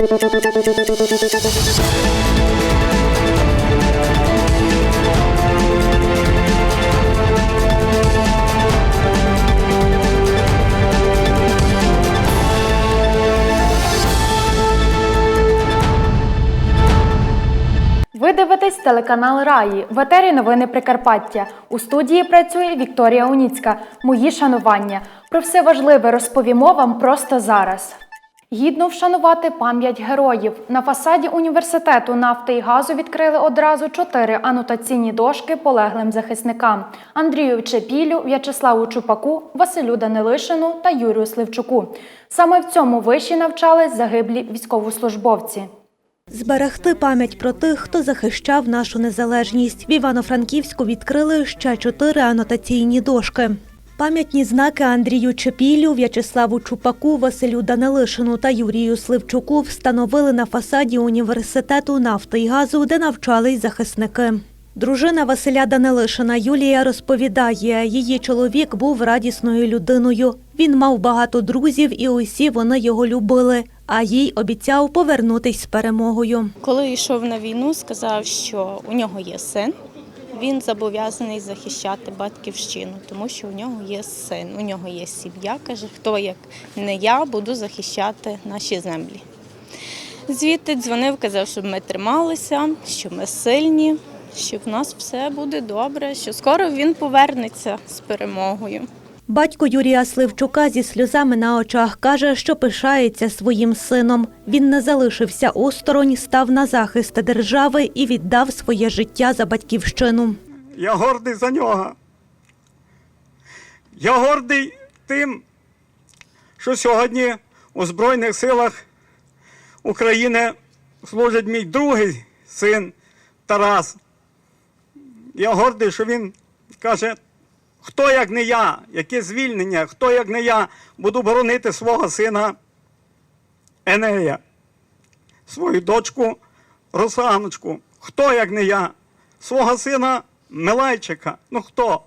Ви дивитесь телеканал Раї. В етері новини Прикарпаття. У студії працює Вікторія Уніцька. Мої шанування. Про все важливе розповімо вам просто зараз. Гідно вшанувати пам'ять героїв. На фасаді університету нафти і газу відкрили одразу чотири анотаційні дошки полеглим захисникам: Андрію Чепілю, В'ячеславу Чупаку, Василю Данилишину та Юрію Сливчуку. Саме в цьому виші навчались загиблі військовослужбовці. Зберегти пам'ять про тих, хто захищав нашу незалежність. В Івано-Франківську відкрили ще чотири анотаційні дошки. Пам'ятні знаки Андрію Чепілю, В'ячеславу Чупаку, Василю Данилишину та Юрію Сливчуку встановили на фасаді університету нафти і газу, де навчались захисники. Дружина Василя Данилишина Юлія розповідає, її чоловік був радісною людиною. Він мав багато друзів, і усі вони його любили. А їй обіцяв повернутись з перемогою. Коли йшов на війну, сказав, що у нього є син. Він зобов'язаний захищати батьківщину, тому що у нього є син, у нього є сім'я. Каже, хто як не я буду захищати наші землі. Звідти дзвонив, казав, щоб ми трималися, що ми сильні, що в нас все буде добре, що скоро він повернеться з перемогою. Батько Юрія Сливчука зі сльозами на очах каже, що пишається своїм сином. Він не залишився осторонь, став на захист держави і віддав своє життя за батьківщину. Я гордий за нього. Я гордий тим, що сьогодні у Збройних силах України служить мій другий син Тарас. Я гордий, що він каже, хто як не я, яке звільнення, хто як не я буду боронити свого сина Енея, свою дочку Русаночку. Хто як не я? Свого сина Милайчика. Ну хто?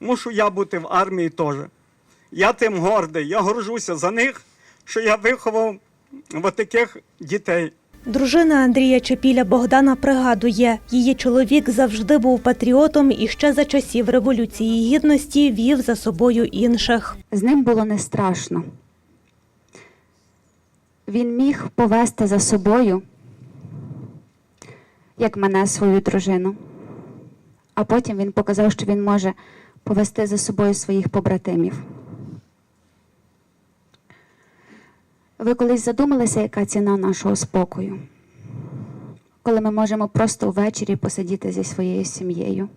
Мушу я бути в армії теж. Я тим гордий, я горжуся за них, що я виховав таких дітей. Дружина Андрія Чепіля Богдана пригадує, її чоловік завжди був патріотом і ще за часів Революції Гідності вів за собою інших. З ним було не страшно. Він міг повести за собою, як мене свою дружину. А потім він показав, що він може повести за собою своїх побратимів. Ви колись задумалися, яка ціна нашого спокою? Коли ми можемо просто ввечері посидіти зі своєю сім'єю.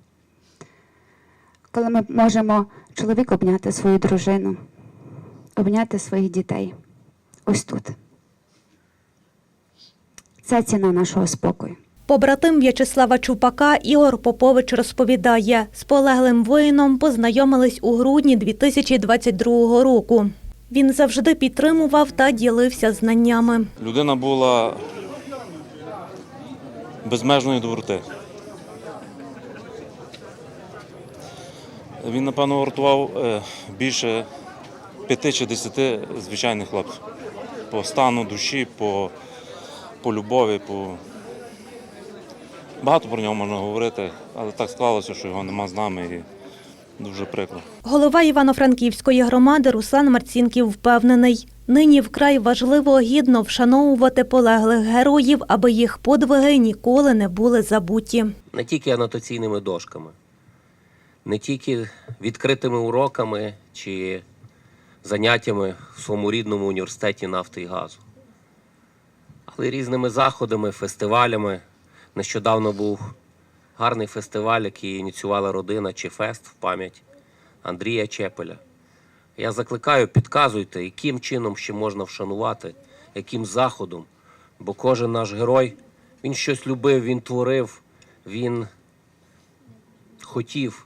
Коли ми можемо чоловік обняти свою дружину, обняти своїх дітей. Ось тут. Це ціна нашого спокою. Побратим В'ячеслава Чупака Ігор Попович розповідає, з полеглим воїном познайомились у грудні 2022 року. Він завжди підтримував та ділився знаннями. Людина була безмежної доброти. Він, напевно, вартував е, більше п'яти чи десяти звичайних хлопців. По стану душі, по, по любові, по. Багато про нього можна говорити, але так склалося, що його нема з нами і дуже прикро. Голова Івано-Франківської громади Руслан Марцінків впевнений, нині вкрай важливо гідно вшановувати полеглих героїв, аби їх подвиги ніколи не були забуті. не тільки анотаційними дошками, не тільки відкритими уроками чи заняттями в своєму рідному університеті нафти і газу, але й різними заходами, фестивалями. Нещодавно був гарний фестиваль, який ініціювала родина чи фест в пам'ять Андрія Чепеля. Я закликаю, підказуйте, яким чином ще можна вшанувати, яким заходом. Бо кожен наш герой, він щось любив, він творив, він хотів.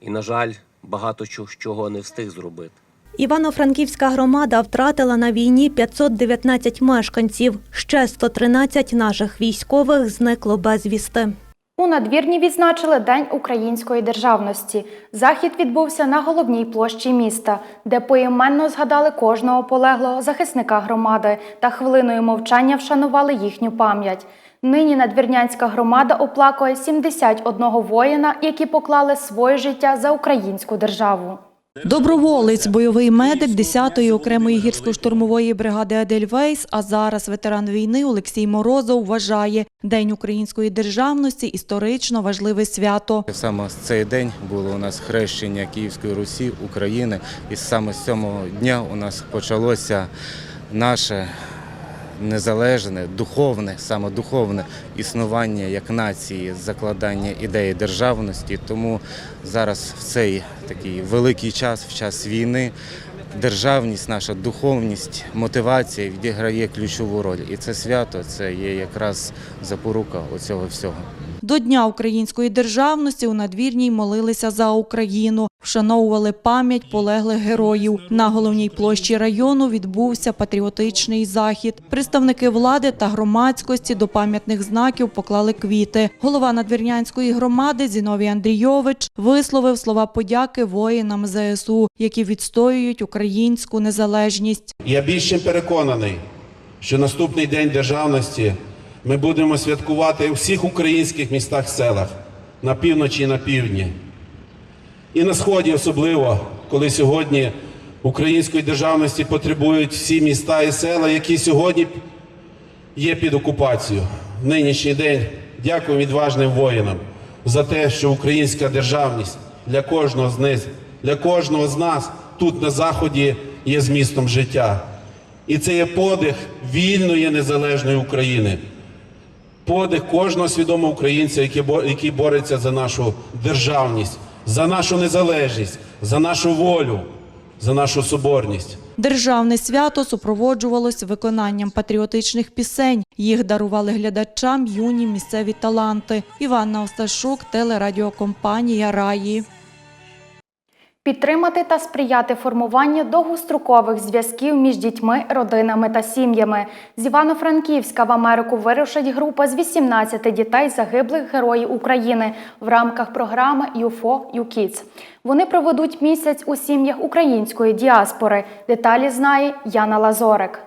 І, на жаль, багато чого, не встиг зробити. Івано-Франківська громада втратила на війні 519 мешканців. Ще 113 наших військових зникло безвісти. У надвірні відзначили День української державності. Захід відбувся на головній площі міста, де поіменно згадали кожного полеглого захисника громади та хвилиною мовчання вшанували їхню пам'ять. Нині надвірнянська громада оплакує 71 воїна, які поклали своє життя за українську державу. Доброволець, бойовий медик 10-ї окремої гірсько-штурмової бригади Едельвейс, а зараз ветеран війни Олексій Морозов вважає День української державності історично важливе свято. Саме з цей день було у нас хрещення Київської Русі, України, і саме з цього дня у нас почалося наше незалежне, духовне, саме духовне існування як нації, закладання ідеї державності. Тому зараз в цей такий великий час, в час війни, державність, наша духовність, мотивація відіграє ключову роль. І це свято це є якраз запорука оцього всього. До Дня української державності у надвірній молилися за Україну, вшановували пам'ять полеглих героїв. На головній площі району відбувся патріотичний захід. Представники влади та громадськості до пам'ятних знаків поклали квіти. Голова надвірнянської громади Зіновій Андрійович висловив слова подяки воїнам ЗСУ, які відстоюють українську незалежність. Я більш переконаний, що наступний день державності ми будемо святкувати у всіх українських містах селах на півночі і на півдні. І на сході особливо, коли сьогодні української державності потребують всі міста і села, які сьогодні є під окупацією. В нинішній день дякую відважним воїнам за те, що українська державність для кожного з них, для кожного з нас тут на заході є змістом життя. І це є подих вільної незалежної України. Подих кожного свідомого українця, який бореться за нашу державність, за нашу незалежність, за нашу волю, за нашу соборність. Державне свято супроводжувалось виконанням патріотичних пісень. Їх дарували глядачам юні місцеві таланти. Іванна Осташук, телерадіокомпанія Раї. Підтримати та сприяти формуванню довгострокових зв'язків між дітьми, родинами та сім'ями. З Івано-Франківська в Америку вирушить група з 18 дітей загиблих героїв України в рамках програми UFO UKIDS. Вони проведуть місяць у сім'ях української діаспори. Деталі знає Яна Лазорик.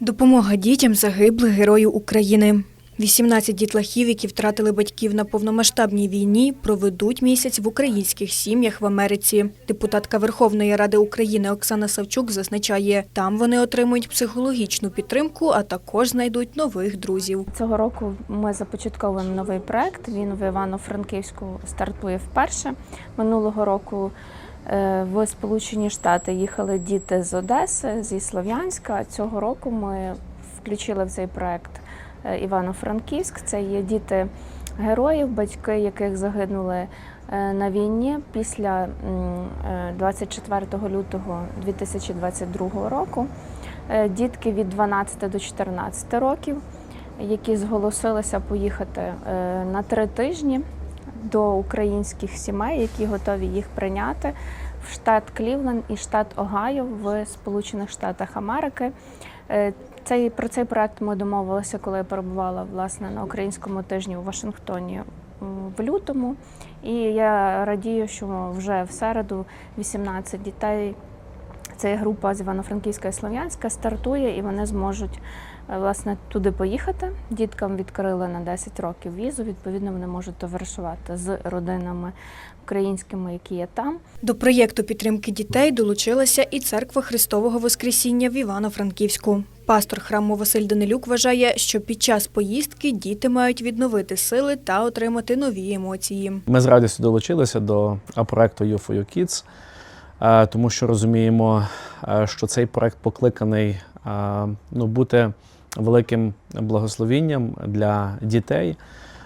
Допомога дітям загиблих героїв України. 18 дітлахів, які втратили батьків на повномасштабній війні, проведуть місяць в українських сім'ях в Америці. Депутатка Верховної Ради України Оксана Савчук зазначає, там вони отримують психологічну підтримку, а також знайдуть нових друзів. Цього року ми започатковуємо новий проект. Він в Івано-Франківську стартує вперше. Минулого року е, в Сполучені Штати їхали діти з Одеси, зі Слов'янська. Цього року ми включили в цей проект Івано-Франківськ. Це є діти героїв, батьки яких загинули е, на війні після е, 24 лютого 2022 року. Е, Дітки від 12 до 14 років які зголосилися поїхати е, на три тижні до українських сімей, які готові їх прийняти в штат Клівленд і штат Огайо в Сполучених Штатах Америки. Цей про цей проект ми домовилися, коли я перебувала власне на українському тижні у Вашингтоні в лютому. І я радію, що вже в середу 18 дітей. Це група з Івано-Франківська і Слов'янська стартує, і вони зможуть власне туди поїхати. Діткам відкрили на 10 років візу. Відповідно, вони можуть товаришувати з родинами українськими, які є там. До проєкту підтримки дітей долучилася і церква Христового Воскресіння в Івано-Франківську. Пастор храму Василь Данилюк вважає, що під час поїздки діти мають відновити сили та отримати нові емоції. Ми з радістю долучилися до проекту U for Your Kids, е, тому що розуміємо, е, що цей проект покликаний е, ну, бути великим благословінням для дітей,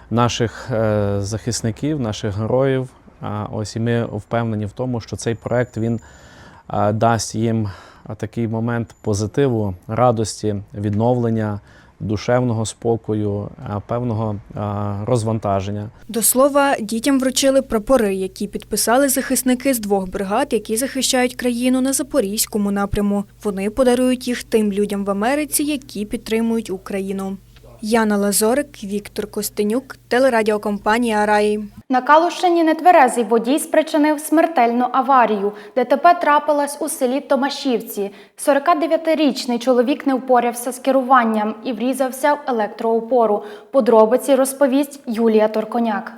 наших е, захисників, наших героїв. Ось і ми впевнені в тому, що цей проект він дасть їм такий момент позитиву, радості, відновлення, душевного спокою, е, певного е, розвантаження. До слова, дітям вручили прапори, які підписали захисники з двох бригад, які захищають країну на запорізькому напряму. Вони подарують їх тим людям в Америці, які підтримують Україну. Яна Лазорик, Віктор Костенюк, телерадіокомпанія Раї. На Калущині нетверезий водій спричинив смертельну аварію. ДТП трапилась у селі Томашівці. 49-річний чоловік не впорався з керуванням і врізався в електроопору. Подробиці розповість Юлія Торконяк.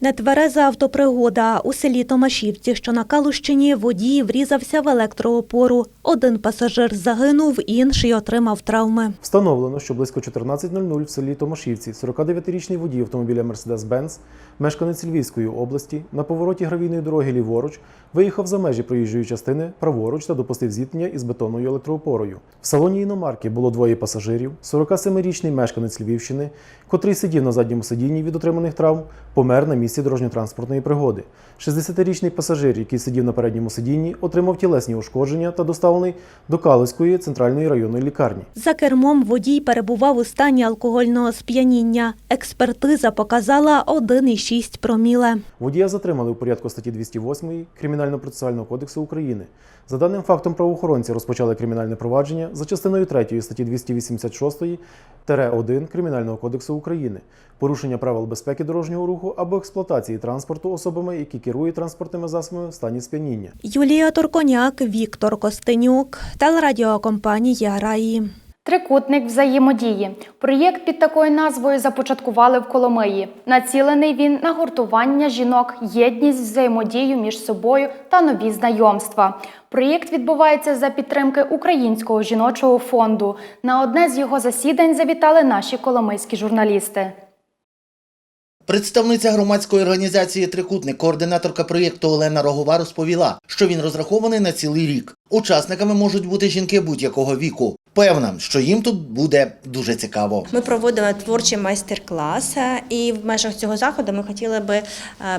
Нетвереза автопригода у селі Томашівці, що на Калущині, водій врізався в електроопору. Один пасажир загинув, інший отримав травми. Встановлено, що близько 14.00 в селі Томашівці 49-річний водій автомобіля Mercedes-Benz, мешканець Львівської області, на повороті гравійної дороги ліворуч виїхав за межі проїжджої частини праворуч та допустив зіткнення із бетонною електроопорою. В салоні іномарки було двоє пасажирів: 47-річний мешканець Львівщини, котрий сидів на задньому сидінні від отриманих травм, помер на місці дорожньо-транспортної пригоди. 60-річний пасажир, який сидів на передньому сидінні, отримав тілесні ушкодження та доставлений до Калицької центральної районної лікарні. За кермом водій перебував у стані алкогольного сп'яніння. Експертиза показала 1,6 проміле. Водія затримали у порядку статті 208 Кримінально-процесуального кодексу України. За даним фактом правоохоронці розпочали кримінальне провадження за частиною 3 статті 286-1 Кримінального кодексу України. Порушення правил безпеки дорожнього руху або експлуатації транспорту особами, які керують транспортними засобами в стані сп'яніння. Юлія Торконяк, Віктор Костенюк, телерадіокомпанія Раї. Трикутник взаємодії. Проєкт під такою назвою започаткували в Коломиї. Націлений він на гуртування жінок, єдність, взаємодію між собою та нові знайомства. Проєкт відбувається за підтримки Українського жіночого фонду. На одне з його засідань завітали наші коломийські журналісти. Представниця громадської організації Трикутник, координаторка проєкту Олена Рогова розповіла, що він розрахований на цілий рік. Учасниками можуть бути жінки будь-якого віку. Певна, що їм тут буде дуже цікаво. Ми проводили творчий майстер-клас, е, і в межах цього заходу ми хотіли би е,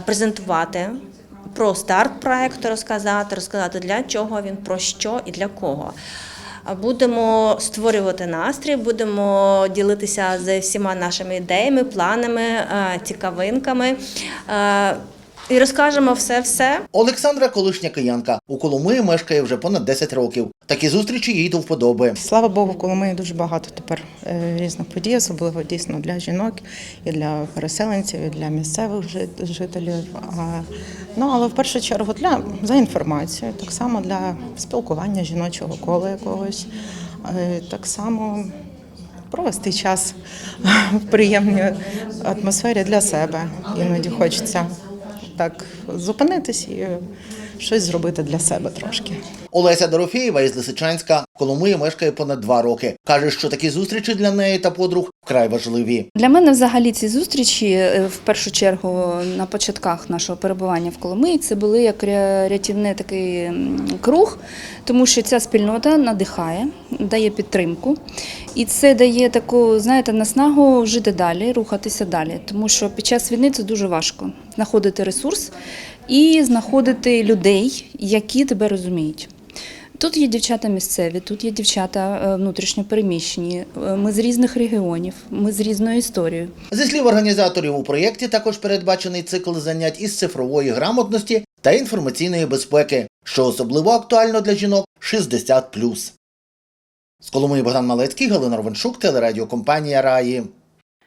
презентувати про старт проекту, розказати, розказати для чого він, про що і для кого. Будемо створювати настрій, будемо ділитися з всіма нашими ідеями, планами, е, цікавинками. І розкажемо все-все. Олександра, колишня киянка, у Коломиї мешкає вже понад 10 років. Такі зустрічі їй до вподоби. Слава Богу, в Коломиї дуже багато тепер е, різних подій, особливо дійсно для жінок і для переселенців, і для місцевих жителів. Ну але в першу чергу для за інформацією, так само для спілкування жіночого кола якогось, Е, так само провести час в приємній атмосфері для себе. Іноді хочеться так зупинитись і щось зробити для себе трошки. Олеся Дорофєєва із Лисичанська в Коломиї мешкає понад два роки. Каже, що такі зустрічі для неї та подруг вкрай важливі. Для мене взагалі ці зустрічі е, в першу чергу на початках нашого перебування в Коломиї це були як ря- рятівний такий круг, тому що ця спільнота надихає, дає підтримку, і це дає таку, знаєте, наснагу жити далі, рухатися далі. Тому що під час війни це дуже важко знаходити ресурс і знаходити людей, які тебе розуміють. Тут є дівчата місцеві, тут є дівчата е, внутрішньо переміщені. Е, Ми з різних регіонів, ми з різною історією. Зі слів організаторів у проєкті також передбачений цикл занять із цифрової грамотності та інформаційної безпеки, що особливо актуально для жінок 60+. З Коломиї Богдан Малецький, Галина Ровеншук, телерадіокомпанія Раї.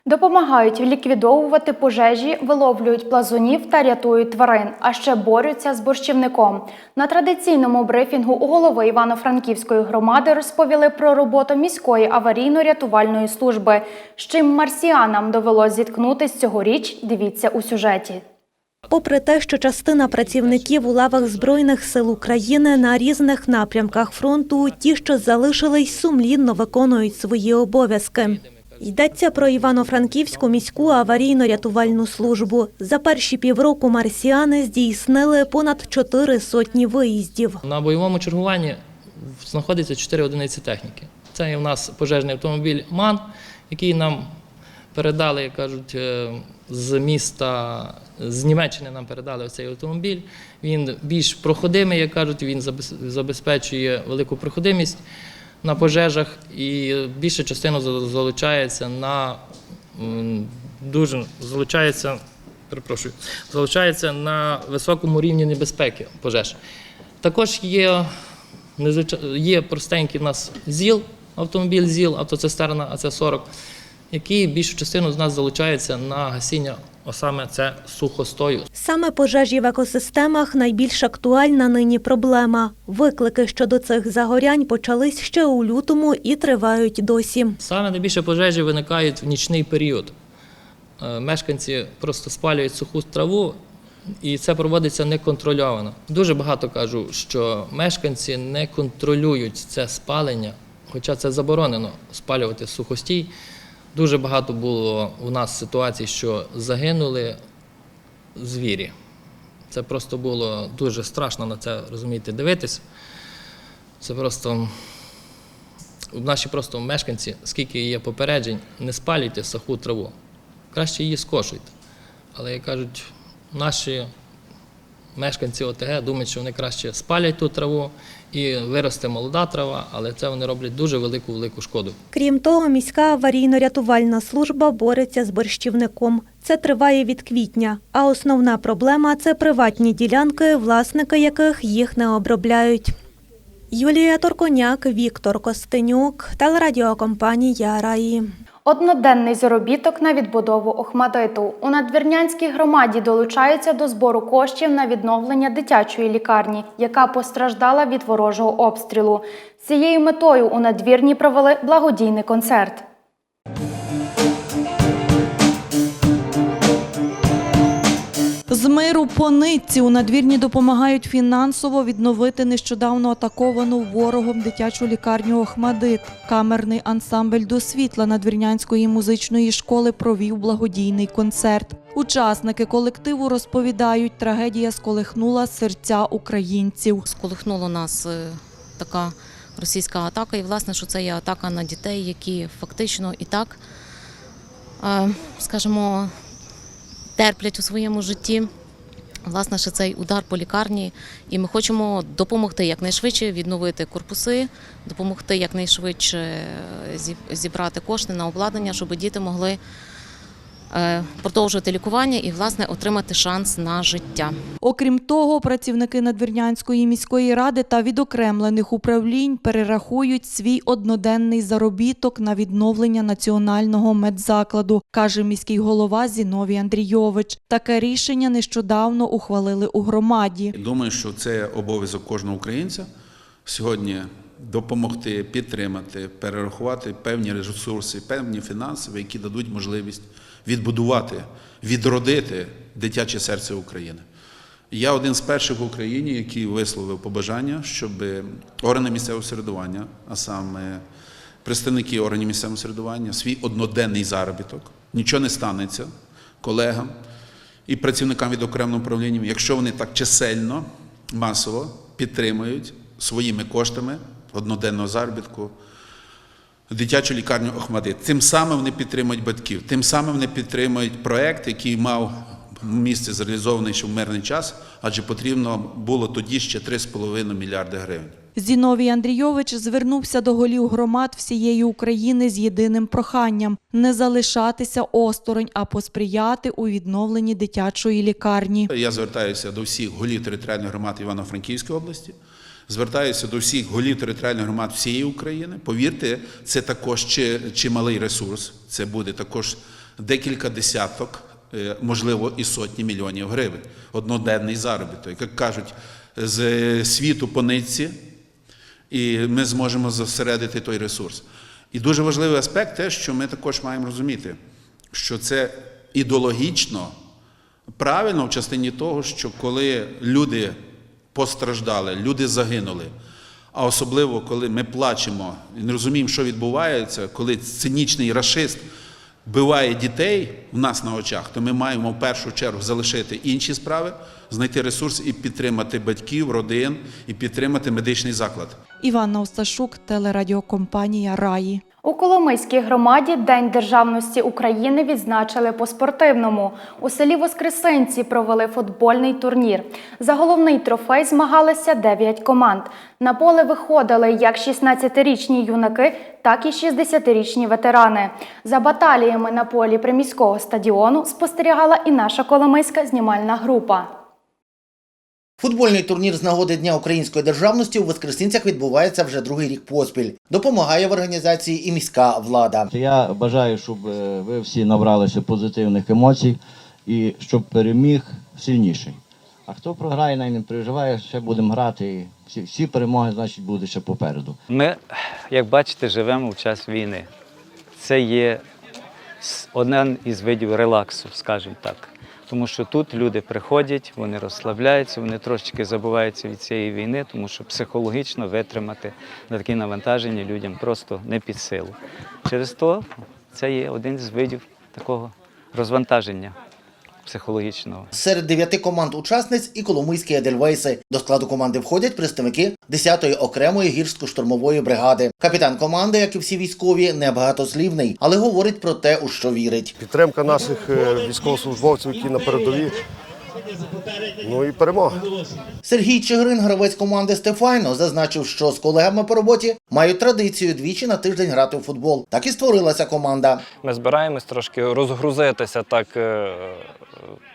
Допомагають ліквідовувати пожежі, виловлюють плазунів та рятують тварин, а ще борються з борщівником. На традиційному брифінгу у голови Івано-Франківської громади розповіли про роботу міської аварійно-рятувальної служби. З чим марсіанам довелось зіткнутись цьогоріч, дивіться у сюжеті. Попри те, що частина працівників у лавах Збройних сил України на різних напрямках фронту, ті, що залишились, сумлінно виконують свої обов'язки. Йдеться про Івано-Франківську міську аварійно-рятувальну службу. За перші півроку марсіани здійснили понад чотири сотні виїздів. На бойовому чергуванні знаходиться 4 одиниці техніки. Це в нас пожежний автомобіль МАН, який нам передали, як кажуть, е, з міста, з Німеччини нам передали цей автомобіль. Він більш проходимий, як кажуть, він забезпечує велику проходимість на пожежах і більша частина залучається на дуже залучається, перепрошую, залучається на високому рівні небезпеки пожеж. Також є, є простенький в нас ЗІЛ, автомобіль ЗІЛ, автоцистерна АЦ-40, які більшу частину з нас залучаються на гасіння, а саме це сухостою. Саме пожежі в екосистемах найбільш актуальна нині проблема. Виклики щодо цих загорянь почались ще у лютому і тривають досі. Саме найбільше пожежі виникають в нічний період. Е, Мешканці просто спалюють суху траву, і це проводиться неконтрольовано. Дуже багато кажу, що мешканці не контролюють це спалення, хоча це заборонено спалювати сухостій. Дуже багато було у нас ситуацій, що загинули звірі. Це просто було дуже страшно на це розумієте, дивитися. Це просто наші просто мешканці, скільки є попереджень, не спалюйте суху траву. Краще її скошуйте. Але як кажуть, наші мешканці ОТГ думають, що вони краще спалять ту траву і виросте молода трава, але це вони роблять дуже велику велику шкоду. Крім того, міська аварійно-рятувальна служба бореться з борщівником. Це триває від квітня. А основна проблема це приватні ділянки, власники яких їх не обробляють. Юлія Торконяк, Віктор Костенюк, телерадіокомпанія Раї. Одноденний заробіток на відбудову Охмадиту. У надвірнянській громаді долучаються до збору коштів на відновлення дитячої лікарні, яка постраждала від ворожого обстрілу. З цією метою у надвірні провели благодійний концерт. З миру по нитці у надвірні допомагають фінансово відновити нещодавно атаковану ворогом дитячу лікарню Охмадит. Камерний ансамбль до світла надвірнянської музичної школи провів благодійний концерт. Учасники колективу розповідають, трагедія сколихнула серця українців. сколихнула нас е, така російська атака. І власне, що це є атака на дітей, які фактично і так, е, скажімо, терплять у своєму житті. Власне, ще цей удар по лікарні, і ми хочемо допомогти якнайшвидше відновити корпуси, допомогти якнайшвидше зібрати кошти на обладнання, щоб діти могли продовжувати лікування і власне отримати шанс на життя. Окрім того, працівники Надвірнянської міської ради та відокремлених управлінь перерахують свій одноденний заробіток на відновлення національного медзакладу, каже міський голова Зіновій Андрійович. Таке рішення нещодавно ухвалили у громаді. Думаю, що це обов'язок кожного українця сьогодні допомогти, підтримати, перерахувати певні ресурси, певні фінансові, які дадуть можливість відбудувати, відродити дитяче серце України. Я один з перших в Україні, який висловив побажання, щоб органи місцевого середування, а саме представники органів місцевого середування, свій одноденний заробіток, нічого не станеться колегам і працівникам від окремого управління, якщо вони так чисельно, масово підтримують своїми коштами одноденного заробітку дитячу лікарню Охмадит. Тим самим вони підтримують батьків, тим самим вони підтримують проект, який мав місце зреалізований ще в мирний час, адже потрібно було тоді ще 3,5 мільярди гривень. Зіновій Андрійович звернувся до голів громад всієї України з єдиним проханням не залишатися осторонь, а посприяти у відновленні дитячої лікарні. Я звертаюся до всіх голів територіальних громад Івано-Франківської області. Звертаюся до всіх голів територіальних громад всієї України. Повірте, це також чималий ресурс. Це буде також декілька десяток, е, можливо, і сотні мільйонів гривень. Одноденний заробіток. Як кажуть, з світу по нитці, і ми зможемо зосередити той ресурс. І дуже важливий аспект те, що ми також маємо розуміти, що це ідеологічно правильно в частині того, що коли люди постраждали, люди загинули, а особливо коли ми плачемо і не розуміємо, що відбувається, коли цинічний рашист вбиває дітей в нас на очах, то ми маємо в першу чергу залишити інші справи, знайти ресурс і підтримати батьків, родин, і підтримати медичний заклад. Іванна Осташук, телерадіокомпанія Раї. У Коломийській громаді День державності України відзначили по-спортивному. У селі Воскресинці провели футбольний турнір. За головний трофей змагалися 9 команд. На поле виходили як 16-річні юнаки, так і 60-річні ветерани. За баталіями на полі приміського стадіону спостерігала і наша коломийська знімальна група. Футбольний турнір з нагоди Дня української державності у Воскресінцях відбувається вже другий рік поспіль. Допомагає в організації і міська влада. Я бажаю, щоб е, ви всі набралися позитивних емоцій і щоб переміг сильніший. А хто програє, най не переживає, ще будемо грати. І всі, всі перемоги, значить, буде ще попереду. Ми, як бачите, живемо в час війни. Це є один із видів релаксу, скажімо так. Тому що тут люди приходять, вони розслабляються, вони трошечки забуваються від цієї війни, тому що психологічно витримати на такі навантаження людям просто не під силу. Через то це є один з видів такого розвантаження психологічного. Серед дев'яти команд учасниць і коломийські Едельвейси. До складу команди входять представники 10-ї окремої гірсько-штурмової бригади. Капітан команди, як і всі військові, небагатослівний, але говорить про те, у що вірить. Підтримка наших е, військовослужбовців, які на передовій. Ну і перемога. Сергій Чигирин, гравець команди Стефайно, зазначив, що з колегами по роботі мають традицію двічі на тиждень грати у футбол. Так і створилася команда. Ми збираємось трошки розгрузитися так е,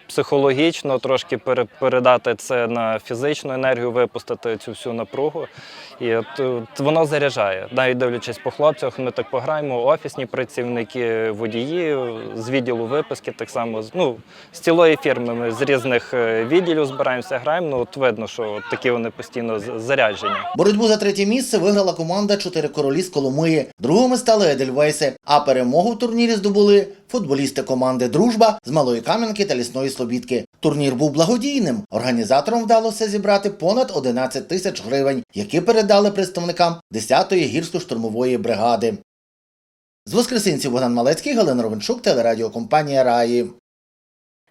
психологічно, трошки пере- передати це на фізичну енергію, випустити цю всю напругу. І от, воно заряджає. Навіть дивлячись по хлопцях, ми так пограємо, офісні працівники, водії з відділу виписки, так само ну, з цілої фірми. Ми з різних е, відділів збираємося, граємо. Ну, от видно, що такі вони постійно заряджені. Боротьбу за третє місце виграла команда Чотири королі з Коломиї. Другими стали Едельвейси. А перемогу в турнірі здобули футболісти команди Дружба з Малої Кам'янки та Лісної Слобідки. Турнір був благодійним. Організаторам вдалося зібрати понад 11 тисяч гривень, які передали представникам 10-ї гірсько-штурмової бригади. З Воскресенців Богдан Малецький, Галина Ровенчук, телерадіокомпанія Раї.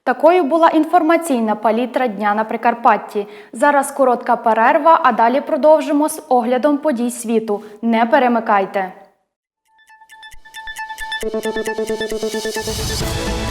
Такою була інформаційна палітра дня на Прикарпатті. Зараз коротка перерва, а далі продовжимо з оглядом подій світу. Не перемикайте. Thank you.